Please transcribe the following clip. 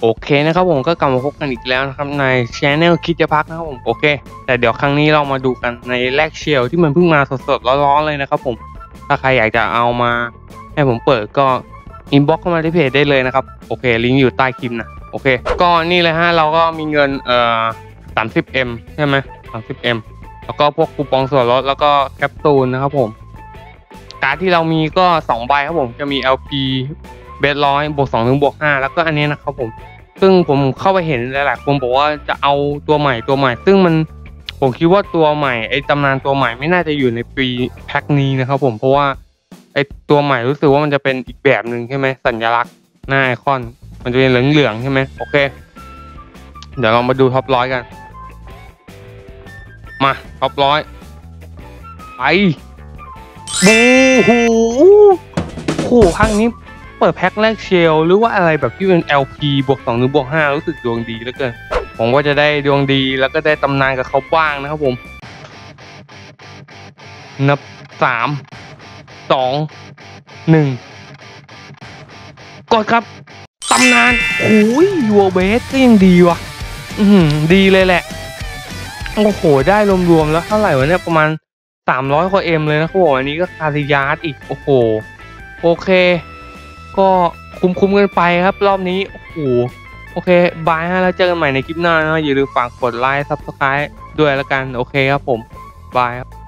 โอเคนะครับผมก็กลับมาพบกันอีกแล้วนะครับในช anel คิดจะพักนะครับผมโอเค แต่เดี๋ยวครั้งนี้เรามาดูกันในแลกเชลที่มันเพิ่งมาสดๆร้อนๆเลยนะครับผมถ้าใครอยากจะเอามาให้ผมเปิดก็อินบ็อกเข้ามาที่เพจได้เลยนะครับโอเคลิงก์อยู่ใต้คลิปนะโอเค ก็นี่เลยฮะเราก็มีเงินเอ่อ 30m ใช่ไหม 30m แล้วก็พวกคูปองส่วนลดแล้วก็แคปซูลนะครับผมการ์ดที่เรามีก็2ใบครับผมจะมี LP เบสร้อยบวกสองถึงบวกห้าแล้วก็อันนี้นะครับผม ซึ่งผมเข้าไปเห็นหลายๆคนบอกว่าจะเอาตัวใหม่ตัวใหม่ ซึ่งมันผมคิดว่าตัวใหม่ไอ้ตำนานตัวใหม่ไม่น่าจะอยู่ในปีแพ็คนี้นะครับผมเพราะว่าไอ้ตัวใหม่รู้สึกว่ามันจะเป็นอีกแบบหนึ่งใช่ไหมสัญลักษณ์หน้าไอคอน มันจะเป็นเหลืองๆใช่ไหมโอเค เดี๋ยวเรามาดูท็อปร้อยกัน มาท็อปร้อยไปบูหูโอ้โหครั้งนี้ เปิดแพ็คแรกเชล หรือว่าอะไรแบบที่เป็น LP บวกสองหรือบวกห้ารู้สึกดวงดีเหลือเกินผมก็จะได้ดวงดีแล้วก็ได้ตำนานกับเขาบ้างนะครับผม นับสามสองหนึ่งกดครับตำนานโอ้ยยูเบสก็ยังดีว่ะอือหือดีเลยแหละ โอ้โห ได้รวมๆแล้วเท่าไหร่วะเนี่ยประมาณสามร้อยกว่าเอ็มเลยนะครับผมอันนี้ก็คาริยาร์ดอีก โอ้โห โอเค ก็คุ้มๆกันไปครับ รอบนี้ โอ้โหโอเค บายฮะแล้วเจอกันใหม่ในคลิปหน้านะอย่าลืมฝากกดไลค์ซับสไครต์ด้วยละกัน โอเคครับผม บายครับ